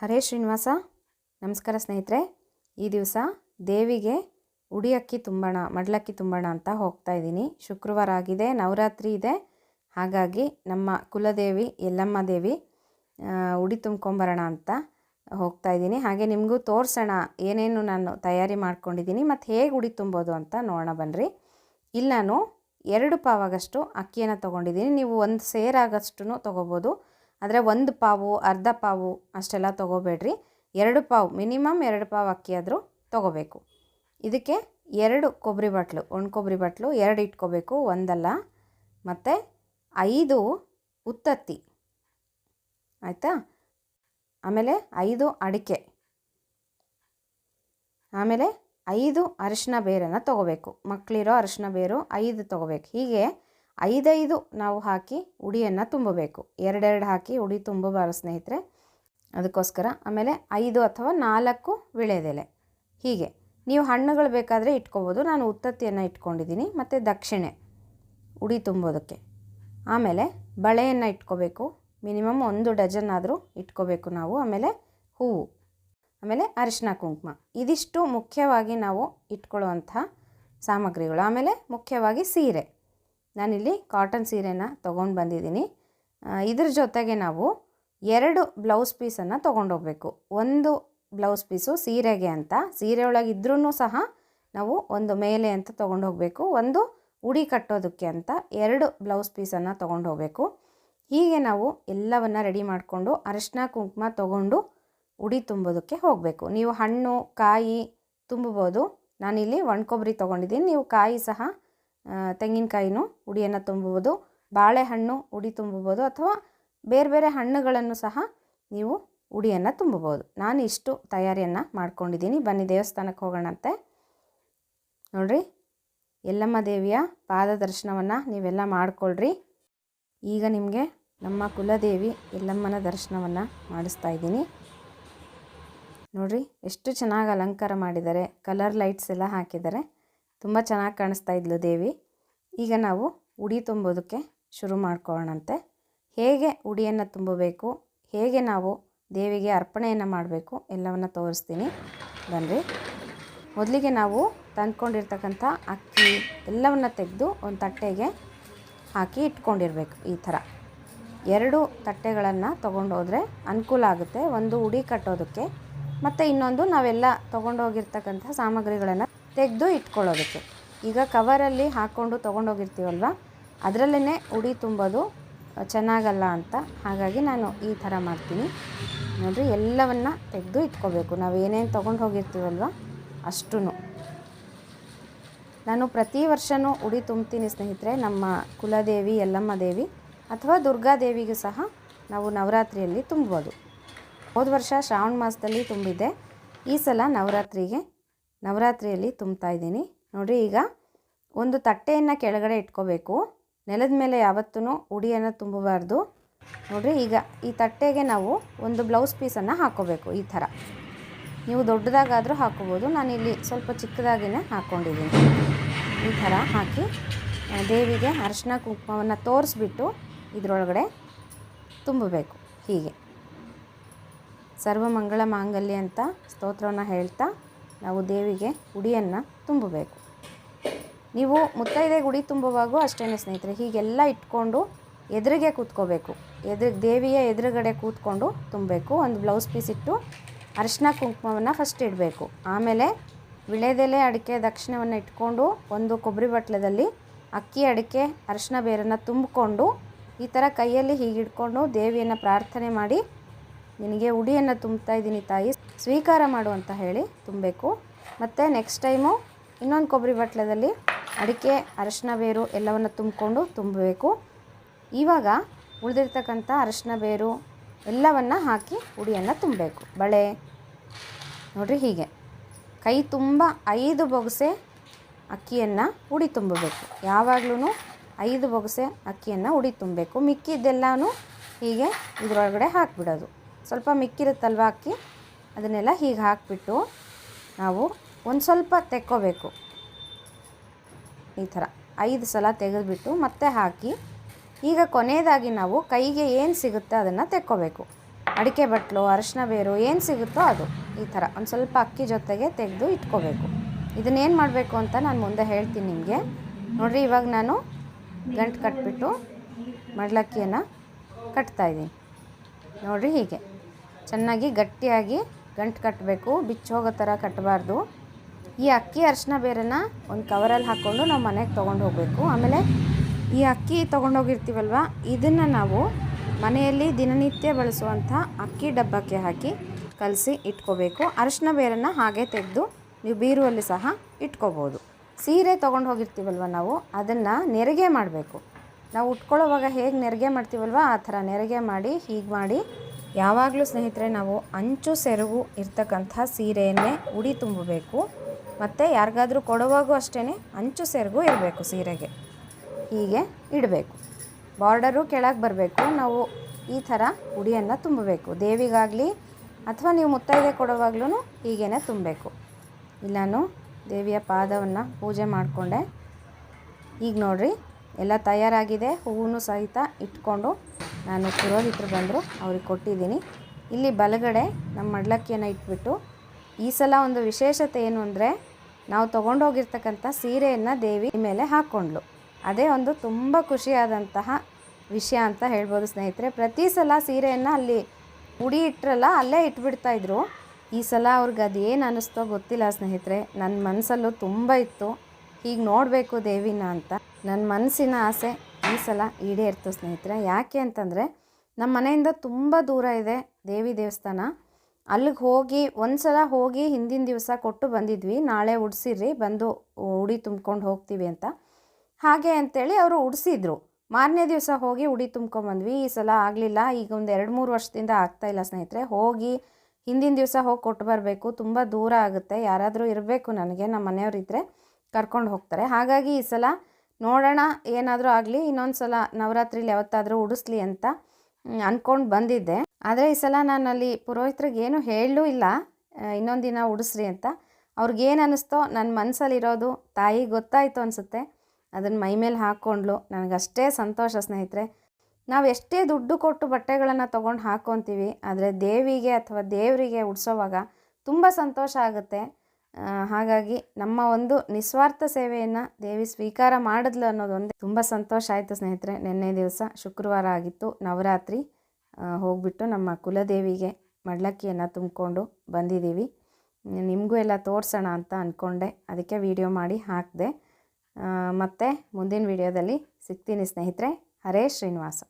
ಹರೇ ಶ್ರೀನಿವಾಸ. ನಮಸ್ಕಾರ ಸ್ನೇಹಿತರೆ. ಈ ದಿವಸ ದೇವಿಗೆ ಉಡಿ ಅಕ್ಕಿ ತುಂಬೋಣ, ಮಡ್ಲಕ್ಕಿ ತುಂಬೋಣ ಅಂತ ಹೋಗ್ತಾ ಇದ್ದೀನಿ. ಶುಕ್ರವಾರ ಆಗಿದೆ, ನವರಾತ್ರಿ ಇದೆ. ಹಾಗಾಗಿ ನಮ್ಮ ಕುಲದೇವಿ, ಯಲ್ಲಮ್ಮ ದೇವಿ ಉಡಿ ತುಂಬ್ಕೊಂಬರೋಣ ಅಂತ ಹೋಗ್ತಾ ಇದ್ದೀನಿ. ಹಾಗೆ ನಿಮಗೂ ತೋರಿಸೋಣ ಏನೇನು ನಾನು ತಯಾರಿ ಮಾಡ್ಕೊಂಡಿದ್ದೀನಿ ಮತ್ತು ಹೇಗೆ ಉಡಿ ತುಂಬೋದು ಅಂತ ನೋಡೋಣ ಬನ್ನಿರಿ ಇಲ್ಲಿ ನಾನು ಎರಡು ಪಾವಾಗಷ್ಟು ಅಕ್ಕಿಯನ್ನು ತೊಗೊಂಡಿದ್ದೀನಿ. ನೀವು ಒಂದು ಸೇರಾಗಷ್ಟು ತೊಗೋಬೋದು. ಆದರೆ ಒಂದು ಪಾವು, ಅರ್ಧ ಪಾವು ಅಷ್ಟೆಲ್ಲ ತೊಗೋಬೇಡ್ರಿ. ಎರಡು ಪಾವು, ಮಿನಿಮಮ್ ಎರಡು ಪಾವು ಅಕ್ಕಿ ಆದರೂ ತೊಗೋಬೇಕು. ಇದಕ್ಕೆ ಎರಡು ಕೊಬ್ಬರಿ ಬಟ್ಲು ಒಣ ಕೊಬ್ಬರಿ ಬಟ್ಲು ಎರಡು ಇಟ್ಕೋಬೇಕು, ಒಂದಲ್ಲ. ಮತ್ತು ಐದು ಉತ್ತತ್ತಿ. ಆಯಿತಾ? ಆಮೇಲೆ ಐದು ಅಡಿಕೆ. ಆಮೇಲೆ ಐದು ಅರಿಶಿನ ಬೇರನ್ನು ತೊಗೋಬೇಕು. ಮಕ್ಕಳಿರೋ ಅರಿಶಿನ ಬೇರು ಐದು ತೊಗೋಬೇಕು. ಹೀಗೆ ಐದೈದು ನಾವು ಹಾಕಿ ಉಡಿಯನ್ನು ತುಂಬಬೇಕು. ಎರಡೆರಡು ಹಾಕಿ ಉಡಿ ತುಂಬಬಾರ ಸ್ನೇಹಿತರೆ. ಅದಕ್ಕೋಸ್ಕರ ಆಮೇಲೆ ಐದು ಅಥವಾ ನಾಲ್ಕು ವಿಳೆದೆಲೆ. ಹೀಗೆ. ನೀವು ಹಣ್ಣುಗಳು ಬೇಕಾದರೆ ಇಟ್ಕೋಬೋದು. ನಾನು ಉತ್ತತ್ತಿಯನ್ನು ಇಟ್ಕೊಂಡಿದ್ದೀನಿ. ಮತ್ತು ದಕ್ಷಿಣೆ. ಉಡಿ ತುಂಬೋದಕ್ಕೆ. ಆಮೇಲೆ ಬಳೆಯನ್ನು ಇಟ್ಕೋಬೇಕು. ಮಿನಿಮಮ್ ಒಂದು ಡಜನ್ ಆದರೂ ಇಟ್ಕೋಬೇಕು ನಾವು. ಆಮೇಲೆ ಹೂವು. ಆಮೇಲೆ ಅರಿಶಿನ ಕುಂಕುಮ. ಇದಿಷ್ಟು ಮುಖ್ಯವಾಗಿ ನಾವು ಇಟ್ಕೊಳ್ಳುವಂಥ ಸಾಮಗ್ರಿಗಳು. ಆಮೇಲೆ ಮುಖ್ಯವಾಗಿ ಸೀರೆ. ನಾನಿಲ್ಲಿ ಕಾಟನ್ ಸೀರೆನ ತೊಗೊಂಡು ಬಂದಿದ್ದೀನಿ. ಇದ್ರ ಜೊತೆಗೆ ನಾವು ಎರಡು ಬ್ಲೌಸ್ ಪೀಸನ್ನು ತೊಗೊಂಡೋಗ್ಬೇಕು ಒಂದು ಬ್ಲೌಸ್ ಪೀಸು ಸೀರೆಗೆ ಅಂತ. ಸೀರೆ ಒಳಗೆ ಇದ್ರೂ ಸಹ ನಾವು ಒಂದು ಮೇಲೆ ಅಂತ ತೊಗೊಂಡು ಹೋಗಬೇಕು. ಒಂದು ಉಡಿ ಕಟ್ಟೋದಕ್ಕೆ ಅಂತ ಎರಡು ಬ್ಲೌಸ್ ಪೀಸನ್ನು ತೊಗೊಂಡು ಹೋಗಬೇಕು. ಹೀಗೆ ನಾವು ಎಲ್ಲವನ್ನು ರೆಡಿ ಮಾಡಿಕೊಂಡು ಅರಿಶಿನ ಕುಂಕುಮ ತೊಗೊಂಡು ಉಡಿ ತುಂಬೋದಕ್ಕೆ ಹೋಗಬೇಕು. ನೀವು ಹಣ್ಣು, ಕಾಯಿ ತುಂಬಬೋದು ನಾನಿಲ್ಲಿ ಒಣಕೊಬ್ಬರಿ ತೊಗೊಂಡಿದ್ದೀನಿ. ನೀವು ಕಾಯಿ ಸಹ ತೆಂಗಿನಕಾಯಿನೂ ಉಡಿಯನ್ನು ತುಂಬುವುದು, ಬಾಳೆಹಣ್ಣು ಉಡಿ ತುಂಬಬೋದು ಅಥವಾ ಬೇರೆ ಬೇರೆ ಹಣ್ಣುಗಳನ್ನು ಸಹ ನೀವು ಉಡಿಯನ್ನು ತುಂಬಬೋದು ನಾನು ಇಷ್ಟು ತಯಾರಿಯನ್ನು ಮಾಡ್ಕೊಂಡಿದ್ದೀನಿ. ಬನ್ನಿ ದೇವಸ್ಥಾನಕ್ಕೆ ಹೋಗೋಣಂತೆ. ನೋಡ್ರಿ, ಯಲ್ಲಮ್ಮ ದೇವಿಯ ಪಾದ ದರ್ಶನವನ್ನು ನೀವೆಲ್ಲ ಮಾಡಿಕೊಳ್ಳ್ರಿ ಈಗ ನಿಮಗೆ ನಮ್ಮ ಕುಲದೇವಿ ಯಲ್ಲಮ್ಮನ ದರ್ಶನವನ್ನು ಮಾಡಿಸ್ತಾ ಇದ್ದೀನಿ. ನೋಡ್ರಿ, ಎಷ್ಟು ಚೆನ್ನಾಗಿ ಅಲಂಕಾರ ಮಾಡಿದ್ದಾರೆ. ಕಲರ್ ಲೈಟ್ಸ್ ಎಲ್ಲ ಹಾಕಿದ್ದಾರೆ. ತುಂಬ ಚೆನ್ನಾಗಿ ಕಾಣಿಸ್ತಾ ಇದ್ಲು ದೇವಿ. ಈಗ ನಾವು ಉಡಿ ತುಂಬೋದಕ್ಕೆ ಶುರು ಮಾಡ್ಕೊಳ್ಳೋಣಂತೆ. ಹೇಗೆ ಉಡಿಯನ್ನು ತುಂಬಬೇಕು, ಹೇಗೆ ನಾವು ದೇವಿಗೆ ಅರ್ಪಣೆಯನ್ನು ಮಾಡಬೇಕು ಎಲ್ಲವನ್ನು ತೋರಿಸ್ತೀನಿ. ಬನ್ನಿರಿ ಮೊದಲಿಗೆ ನಾವು ತಂದ್ಕೊಂಡಿರ್ತಕ್ಕಂಥ ಅಕ್ಕಿ ಎಲ್ಲವನ್ನು ತೆಗೆದು ಒಂದು ತಟ್ಟೆಗೆ ಹಾಕಿ ಇಟ್ಕೊಂಡಿರಬೇಕು ಈ ಥರ. ಎರಡು ತಟ್ಟೆಗಳನ್ನು ತೊಗೊಂಡೋದ್ರೆ ಅನುಕೂಲ ಆಗುತ್ತೆ. ಒಂದು ಉಡಿ ಕಟ್ಟೋದಕ್ಕೆ, ಮತ್ತು ಇನ್ನೊಂದು ನಾವೆಲ್ಲ ತೊಗೊಂಡೋಗಿರ್ತಕ್ಕಂಥ ಸಾಮಗ್ರಿಗಳನ್ನು ತೆಗೆದು ಇಟ್ಕೊಳ್ಳೋದಕ್ಕೆ. ಈಗ ಕವರಲ್ಲಿ ಹಾಕ್ಕೊಂಡು ತೊಗೊಂಡೋಗಿರ್ತೀವಲ್ವ? ಅದರಲ್ಲೇ ಉಡಿ ತುಂಬೋದು. ಚೆನ್ನಾಗಲ್ಲ ಅಂತ. ಹಾಗಾಗಿ ನಾನು ಈ ಥರ ಮಾಡ್ತೀನಿ. ನೋಡಿರಿ, ಎಲ್ಲವನ್ನು ತೆಗೆದು ಇಟ್ಕೋಬೇಕು. ನಾವು ಏನೇನು ತೊಗೊಂಡು ಹೋಗಿರ್ತೀವಲ್ವ? ಅಷ್ಟೂ ನಾನು ಪ್ರತಿ ವರ್ಷವೂ ಉಡಿ ತುಂಬ್ತೀನಿ ಸ್ನೇಹಿತರೆ. ನಮ್ಮ ಕುಲದೇವಿ, ಯಲ್ಲಮ್ಮ ದೇವಿ ಅಥವಾ ದುರ್ಗಾದೇವಿಗೂ ಸಹ ನಾವು ನವರಾತ್ರಿಯಲ್ಲಿ ತುಂಬೋದು ಹೋದ ವರ್ಷ ಶ್ರಾವಣ ಮಾಸದಲ್ಲಿ ತುಂಬಿದ್ದೆ ಈ ಸಲ ನವರಾತ್ರಿಗೆ ನವರಾತ್ರಿಯಲ್ಲಿ ತುಂಬ್ತಾ ಇದ್ದೀನಿ. ನೋಡಿರಿ, ಈಗ ಒಂದು ತಟ್ಟೆಯನ್ನು ಕೆಳಗಡೆ ಇಟ್ಕೋಬೇಕು. ನೆಲದ ಮೇಲೆ ಯಾವತ್ತೂ ಉಡಿಯನ್ನು ತುಂಬಬಾರ್ದು. ನೋಡಿರಿ, ಈಗ ಈ ತಟ್ಟೆಗೆ ನಾವು ಒಂದು ಬ್ಲೌಸ್ ಪೀಸನ್ನು ಹಾಕ್ಕೋಬೇಕು ಈ ಥರ. ನೀವು ದೊಡ್ಡದಾಗಾದರೂ ಹಾಕ್ಕೋಬೋದು ನಾನಿಲ್ಲಿ ಸ್ವಲ್ಪ ಚಿಕ್ಕದಾಗಿನೇ ಹಾಕ್ಕೊಂಡಿದ್ದೀನಿ ಈ ಥರ ಹಾಕಿ ದೇವಿಗೆ ಅರಿಶಿನ ಕುಂಕುಮವನ್ನು ತೋರಿಸ್ಬಿಟ್ಟು ಇದರೊಳಗಡೆ ತುಂಬಬೇಕು. ಹೀಗೆ. ಸರ್ವಮಂಗಳ ಮಾಂಗಲ್ಯ ಅಂತ ಸ್ತೋತ್ರವನ್ನು ಹೇಳ್ತಾ ನಾವು ದೇವಿಗೆ ಉಡಿಯನ್ನು ತುಂಬಬೇಕು. ನೀವು ಮುತ್ತೈದೆ ಗುಡಿ ತುಂಬುವಾಗೂ ಅಷ್ಟೇ ಸ್ನೇಹಿತರೆ, ಹೀಗೆಲ್ಲ ಇಟ್ಕೊಂಡು ಎದುರಿಗೆ ಕೂತ್ಕೋಬೇಕು. ಎದುರು, ದೇವಿಯ ಎದುರುಗಡೆ ಕೂತ್ಕೊಂಡು ತುಂಬಬೇಕು. ಒಂದು ಬ್ಲೌಸ್ ಪೀಸ್ ಇಟ್ಟು ಅರಿಶಿನ ಕುಂಕುಮವನ್ನು ಫಸ್ಟ್ ಇಡಬೇಕು. ಆಮೇಲೆ ವಿಳೆದೆಲೆ ಅಡಿಕೆ ದಕ್ಷಿಣವನ್ನು ಇಟ್ಕೊಂಡು ಒಂದು ಕೊಬ್ಬರಿ ಬಟ್ಲದಲ್ಲಿ ಅಕ್ಕಿ, ಅಡಿಕೆ, ಅರಿಶಿನ ಬೇರನ್ನು ತುಂಬಿಕೊಂಡು ಈ ಥರ ಕೈಯಲ್ಲಿ ಹೀಗೆ ದೇವಿಯನ್ನು ಪ್ರಾರ್ಥನೆ ಮಾಡಿ ನಿನಗೆ ಉಡಿಯನ್ನು ತುಂಬ್ತಾ ಇದ್ದೀನಿ ತಾಯಿ. ಸ್ವೀಕಾರ ಮಾಡು ಅಂತ ಹೇಳಿ ತುಂಬಬೇಕು. ಮತ್ತು ನೆಕ್ಸ್ಟ್ ಟೈಮು ಇನ್ನೊಂದು ಕೊಬ್ಬರಿ ಬಟ್ಲದಲ್ಲಿ ಅಡಿಕೆ, ಅರಶಿನ ಬೇರು ಎಲ್ಲವನ್ನು ತುಂಬಿಕೊಂಡು ತುಂಬಬೇಕು. ಇವಾಗ ಉಳಿದಿರ್ತಕ್ಕಂಥ ಅರಶಿನ ಬೇರು ಎಲ್ಲವನ್ನು ಹಾಕಿ ಉಡಿಯನ್ನು ತುಂಬಬೇಕು. ಬಳೆ. ನೋಡಿರಿ ಹೀಗೆ. ಕೈ ತುಂಬ ಐದು ಬೊಗಸೆ ಅಕ್ಕಿಯನ್ನು ಉಡಿ ತುಂಬಬೇಕು. ಯಾವಾಗಲೂ ಐದು ಬೊಗಸೆ ಅಕ್ಕಿಯನ್ನು ಉಡಿ ತುಂಬಬೇಕು. ಮಿಕ್ಕಿದ್ದೆಲ್ಲನೂ ಹೀಗೆ ಇದರೊಳಗಡೆ ಹಾಕಿಬಿಡೋದು. ಸ್ವಲ್ಪ ಮಿಕ್ಕಿರುತ್ತಲ್ವ ಅಕ್ಕಿ? ಅದನ್ನೆಲ್ಲ ಹೀಗೆ ಹಾಕಿಬಿಟ್ಟು ನಾವು ಒಂದು ಸ್ವಲ್ಪ ತೆಕ್ಕೋಬೇಕು. ಈ ಥರ ಐದು ಸಲ ತೆಗೆದುಬಿಟ್ಟು ಮತ್ತೆ ಹಾಕಿ ಈಗ ಕೊನೆಯದಾಗಿ ನಾವು ಕೈಗೆ ಏನು ಸಿಗುತ್ತೆ ಅದನ್ನು ತೆಕ್ಕೋಬೇಕು. ಅಡಿಕೆ ಬಟ್ಲು, ಅರಶಿನ ಬೇರು ಏನು ಸಿಗುತ್ತೋ ಅದು. ಈ ಥರ ಒಂದು ಸ್ವಲ್ಪ ಅಕ್ಕಿ ಜೊತೆಗೆ ತೆಗೆದು ಇಟ್ಕೋಬೇಕು. ಇದನ್ನೇನು ಮಾಡಬೇಕು ಅಂತ ನಾನು ಮುಂದೆ ಹೇಳ್ತೀನಿ ನಿಮಗೆ. ನೋಡಿರಿ, ಇವಾಗ ನಾನು ಗಂಟು ಕಟ್ಬಿಟ್ಟು ಮಡ್ಲಕ್ಕಿಯನ್ನು ಕಟ್ತಾಯಿದ್ದೀನಿ ನೋಡಿರಿ ಹೀಗೆ. ಚೆನ್ನಾಗಿ ಗಟ್ಟಿಯಾಗಿ ಗಂಟು ಕಟ್ಟಬೇಕು ಬಿಚ್ಚೋಗೋ ಥರ ಕಟ್ಟಬಾರ್ದು ಈ ಅಕ್ಕಿ ಅರಿಶಿನ ಬೇರೆನ ಒಂದು ಕವರಲ್ಲಿ ಹಾಕ್ಕೊಂಡು ನಾವು ಮನೆಗೆ ತೊಗೊಂಡು ಹೋಗಬೇಕು. ಆಮೇಲೆ ಈ ಅಕ್ಕಿ ತೊಗೊಂಡೋಗಿರ್ತೀವಲ್ವ ಇದನ್ನು ನಾವು ಮನೆಯಲ್ಲಿ ದಿನನಿತ್ಯ ಬಳಸುವಂಥ ಅಕ್ಕಿ ಡಬ್ಬಕ್ಕೆ ಹಾಕಿ ಕಲಸಿ ಇಟ್ಕೋಬೇಕು. ಅರಿಶಿನ ಬೇರನ್ನು ಹಾಗೆ ತೆಗೆದು ನೀವು ಬೀರುವಲ್ಲಿ ಸಹ ಇಟ್ಕೋಬೋದು. ಸೀರೆ ತೊಗೊಂಡು ಹೋಗಿರ್ತೀವಲ್ವ ನಾವು, ಅದನ್ನು ನೆರಿಗೆ ಮಾಡಬೇಕು. ನಾವು ಉಟ್ಕೊಳ್ಳೋವಾಗ ಹೇಗೆ ನೆರಿಗೆ ಮಾಡ್ತೀವಲ್ವ? ಆ ಥರ ನೆರಿಗೆ ಮಾಡಿ, ಹೀಗೆ ಮಾಡಿ. ಯಾವಾಗಲೂ ಸ್ನೇಹಿತರೆ, ನಾವು ಅಂಚು ಸೆರಗು ಇರ್ತಕ್ಕಂಥ ಸೀರೆಯನ್ನೇ ಉಡಿ ತುಂಬಬೇಕು. ಮತ್ತು ಯಾರಿಗಾದರೂ ಕೊಡುವಾಗೂ ಅಷ್ಟೇ ಅಂಚು ಸೆರಗು ಇರಬೇಕು ಸೀರೆಗೆ. ಹೀಗೆ ಇಡಬೇಕು. ಬಾರ್ಡರು ಕೆಳಗೆ ಬರಬೇಕು. ನಾವು ಈ ಥರ ಉಡಿಯನ್ನು ತುಂಬಬೇಕು. ದೇವಿಗಾಗಲಿ ಅಥವಾ ನೀವು ಮುತ್ತೈದೆ ಕೊಡೋವಾಗ್ಲೂ ಹೀಗೇ ತುಂಬಬೇಕು. ಇಲ್ಲಾನು ದೇವಿಯ ಪಾದವನ್ನು ಪೂಜೆ ಮಾಡಿಕೊಂಡೆ. ಈಗ ನೋಡ್ರಿ. ಎಲ್ಲ ತಯಾರಾಗಿದೆ. ಹೂವು ಸಹಿತ ಇಟ್ಕೊಂಡು ನಾನು ಪುರೋಹಿತರು ಬಂದರು, ಅವ್ರಿಗೆ ಕೊಟ್ಟಿದ್ದೀನಿ. ಇಲ್ಲಿ ಬಲಗಡೆ ನಮ್ಮ ಮಡ್ಲಕ್ಕಿಯನ್ನು ಇಟ್ಬಿಟ್ಟು, ಈ ಸಲ ಒಂದು ವಿಶೇಷತೆ ಏನು ಅಂದರೆ, ನಾವು ತೊಗೊಂಡೋಗಿರ್ತಕ್ಕಂಥ ಸೀರೆಯನ್ನು ದೇವಿ ಮೇಲೆ ಹಾಕ್ಕೊಂಡ್ಲು ಅದೇ ಒಂದು ತುಂಬ ಖುಷಿಯಾದಂತಹ ವಿಷಯ ಅಂತ ಹೇಳ್ಬೋದು ಸ್ನೇಹಿತರೆ. ಪ್ರತಿ ಸಲ ಸೀರೆಯನ್ನು ಅಲ್ಲಿ ಉಡಿ ಇಟ್ಟರಲ್ಲ ಅಲ್ಲೇ ಇಟ್ಬಿಡ್ತಾಯಿದ್ರು ಈ ಸಲ ಅವ್ರಿಗೆ ಅದೇನು ಅನ್ನಿಸ್ತೋ ಗೊತ್ತಿಲ್ಲ ಸ್ನೇಹಿತರೆ. ನನ್ನ ಮನಸ್ಸಲ್ಲೂ ತುಂಬ ಇತ್ತು. ಹೀಗೆ ನೋಡಬೇಕು ದೇವಿನ ಅಂತ. ನನ್ನ ಮನಸ್ಸಿನ ಆಸೆ ಈ ಸಲ ಈಡೇರ್ತು ಸ್ನೇಹಿತರೆ. ಯಾಕೆ ಅಂತಂದರೆ ನಮ್ಮ ಮನೆಯಿಂದ ತುಂಬ ದೂರ ಇದೆ ದೇವಿ ದೇವಸ್ಥಾನ. ಅಲ್ಲಿಗೆ ಹೋಗಿ ಒಂದು ಸಲ ಹೋಗಿ ಹಿಂದಿನ ದಿವಸ ಕೊಟ್ಟು ಬಂದಿದ್ವಿ. ನಾಳೆ ಉಡ್ಸಿರ್ರಿ, ಬಂದು ಉಡಿ ತುಂಬ್ಕೊಂಡು ಹೋಗ್ತೀವಿ ಅಂತ. ಹಾಗೆ ಅಂತೇಳಿ ಅವರು ಉಡಿಸಿದ್ರು. ಮಾರನೇ ದಿವಸ ಹೋಗಿ ಉಡಿ ತುಂಬ್ಕೊಂಬಂದ್ವಿ ಈ ಸಲ ಆಗಲಿಲ್ಲ. ಈಗ ಒಂದು ಎರಡು ಮೂರು ವರ್ಷದಿಂದ ಆಗ್ತಾಯಿಲ್ಲ ಸ್ನೇಹಿತರೆ. ಹೋಗಿ ಹಿಂದಿನ ದಿವಸ ಹೋಗಿ ಕೊಟ್ಟು ಬರಬೇಕು. ತುಂಬ ದೂರ ಆಗುತ್ತೆ. ಯಾರಾದರೂ ಇರಬೇಕು ನನಗೆ. ನಮ್ಮ ಮನೆಯವರಿದ್ದರೆ ಕರ್ಕೊಂಡು ಹೋಗ್ತಾರೆ. ಹಾಗಾಗಿ ಈ ಸಲ ನೋಡೋಣ, ಏನಾದರೂ ಆಗಲಿ ಇನ್ನೊಂದು ಸಲ ನವರಾತ್ರಿಲಿ ಯಾವತ್ತಾದರೂ ಉಡಿಸ್ಲಿ ಅಂತ ಅಂದ್ಕೊಂಡು ಬಂದಿದ್ದೆ. ಆದರೆ ಈ ಸಲ ನಾನು ಅಲ್ಲಿ ಪುರೋಹಿತ್ರಿಗೆ ಏನೂ ಹೇಳಲೂ ಇಲ್ಲ. ಇನ್ನೊಂದು ದಿನ ಉಡಿಸ್ರಿ ಅಂತ. ಅವ್ರಿಗೇನು ಅನ್ನಿಸ್ತೋ ನನ್ನ ಮನಸ್ಸಲ್ಲಿರೋದು ತಾಯಿ ಗೊತ್ತಾಯಿತು ಅನಿಸುತ್ತೆ. ಅದನ್ನು ಮೈ ಮೇಲೆ ಹಾಕ್ಕೊಂಡ್ಲು ನನಗಷ್ಟೇ ಸಂತೋಷ ಸ್ನೇಹಿತರೆ. ನಾವು ಎಷ್ಟೇ ದುಡ್ಡು ಕೊಟ್ಟು ಬಟ್ಟೆಗಳನ್ನು ತೊಗೊಂಡು ಹಾಕ್ಕೊತೀವಿ ಆದರೆ ದೇವಿಗೆ ಅಥವಾ ದೇವರಿಗೆ ಉಡಿಸೋವಾಗ ತುಂಬ ಸಂತೋಷ ಆಗುತ್ತೆ. ಹಾಗಾಗಿ ನಮ್ಮ ಒಂದು ನಿಸ್ವಾರ್ಥ ಸೇವೆಯನ್ನು ದೇವಿ ಸ್ವೀಕಾರ ಮಾಡಿದ್ಲು ಅನ್ನೋದೊಂದೇ ತುಂಬ ಸಂತೋಷ ಆಯಿತು ಸ್ನೇಹಿತರೆ. ನಿನ್ನೆ ದಿವಸ ಶುಕ್ರವಾರ ಆಗಿತ್ತು ನವರಾತ್ರಿ. ಹೋಗ್ಬಿಟ್ಟು ನಮ್ಮ ಕುಲದೇವಿಗೆ ಮಡ್ಲಕ್ಕಿಯನ್ನು ತುಂಬಿಕೊಂಡು ಬಂದಿದ್ದೀವಿ. ನಿಮಗೂ ಎಲ್ಲ ತೋರಿಸೋಣ ಅಂತ ಅಂದ್ಕೊಂಡೆ ಅದಕ್ಕೆ ವಿಡಿಯೋ ಮಾಡಿ ಹಾಕಿದೆ. ಮತ್ತು ಮುಂದಿನ ವಿಡಿಯೋದಲ್ಲಿ ಸಿಗ್ತೀನಿ ಸ್ನೇಹಿತರೆ. ಹರೇ ಶ್ರೀನಿವಾಸ.